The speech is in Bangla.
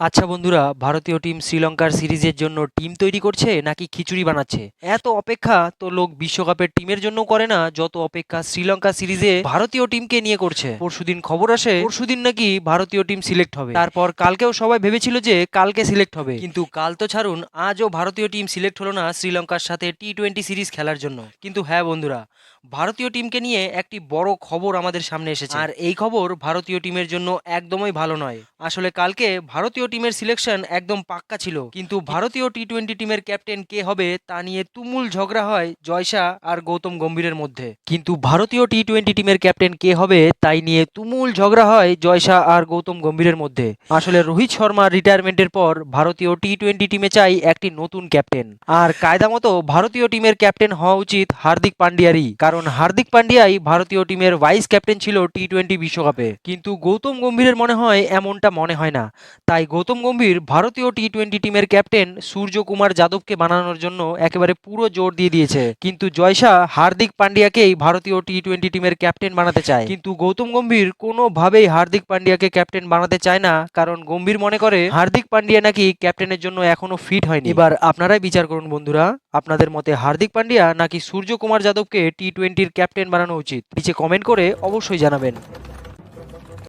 আচ্ছা বন্ধুরা, ভারতীয় টিম শ্রীলঙ্কার সিরিজের জন্য টিম তৈরি করছে নাকি খিচুড়ি বানাচ্ছে? এত অপেক্ষা তো লোক বিশ্বকাপের টিমের জন্য করে না, যত অপেক্ষা শ্রীলঙ্কা সিরিজে ভারতীয় টিমকে নিয়ে করছে। পরশুদিন খবর আসে, পরশুদিন নাকি ভারতীয় টিম সিলেক্ট হবে। তারপর কালকেও সবাই ভেবেছিল যে কালকে সিলেক্ট হবে। কিন্তু কাল তো ছাড়ুন, আজও ভারতীয় টিম সিলেক্ট হলো না শ্রীলঙ্কার সাথে টি টোয়েন্টি সিরিজ খেলার জন্য। কিন্তু হ্যাঁ বন্ধুরা, ভারতীয় টিমকে নিয়ে একটি বড় খবর আমাদের সামনে এসেছে। আর এই খবর ভারতীয় টিমের জন্য একদমই ভালো নয়। আসলে কালকে ভারতীয় টিমের সিলেকশন একদম পাক্কা ছিল। কিন্তু ভারতীয় টি টোয়েন্টি টিমের ক্যাপ্টেন কে হবে তা নিয়ে তুমুল ঝগড়া হয় জয়শা আর গৌতম গম্ভীরের মধ্যে। কিন্তু ভারতীয় টি টোয়েন্টি টিমের ক্যাপ্টেন কে হবে তাই নিয়ে তুমুল ঝগড়া হয় জয়শা আর গৌতম গম্ভীরের মধ্যে। আসলে রোহিত শর্মা রিটায়ারমেন্টের পর ভারতীয় টি টোয়েন্টি টিমে চাই একটি নতুন ক্যাপ্টেন আর কায়দা মতো ভারতীয় টিমের ক্যাপ্টেন হওয়া উচিত হার্দিক পান্ডিয়ারই। কারণ হার্দিক পান্ডিয়াই ভারতীয় টিমের ভাইস ক্যাপ্টেন ছিল টি টোয়েন্টি বিশ্বকাপে। কিন্তু গৌতম গম্ভীরের মনে হয় এমনটা মনে হয় না। তাই গৌতম গম্ভীর ভারতীয় টি টোয়েন্টি টিমের ক্যাপ্টেন সূর্য কুমার যাদবকে বানানোর জন্য একেবারে পুরো জোর দিয়ে দিয়েছে। কিন্তু জয়শা হার্দিক পান্ডিয়াকেই ভারতীয় টি টোয়েন্টি টিমের ক্যাপ্টেন বানাতে চায়। কিন্তু গৌতম গম্ভীর কোনোভাবেই হার্দিক পান্ডিয়াকে ক্যাপ্টেন বানাতে চায় না, কারণ গম্ভীর মনে করে হার্দিক পান্ডিয়া নাকি ক্যাপ্টেনের জন্য এখনও ফিট হয়নি। এবার আপনারাই বিচার করুন বন্ধুরা, আপনাদের মতে হার্দিক পান্ডিয়া নাকি সূর্য কুমার যাদবকে টি টোয়েন্টির ক্যাপ্টেন বানানো উচিত? নিচে কমেন্ট করে অবশ্যই জানাবেন।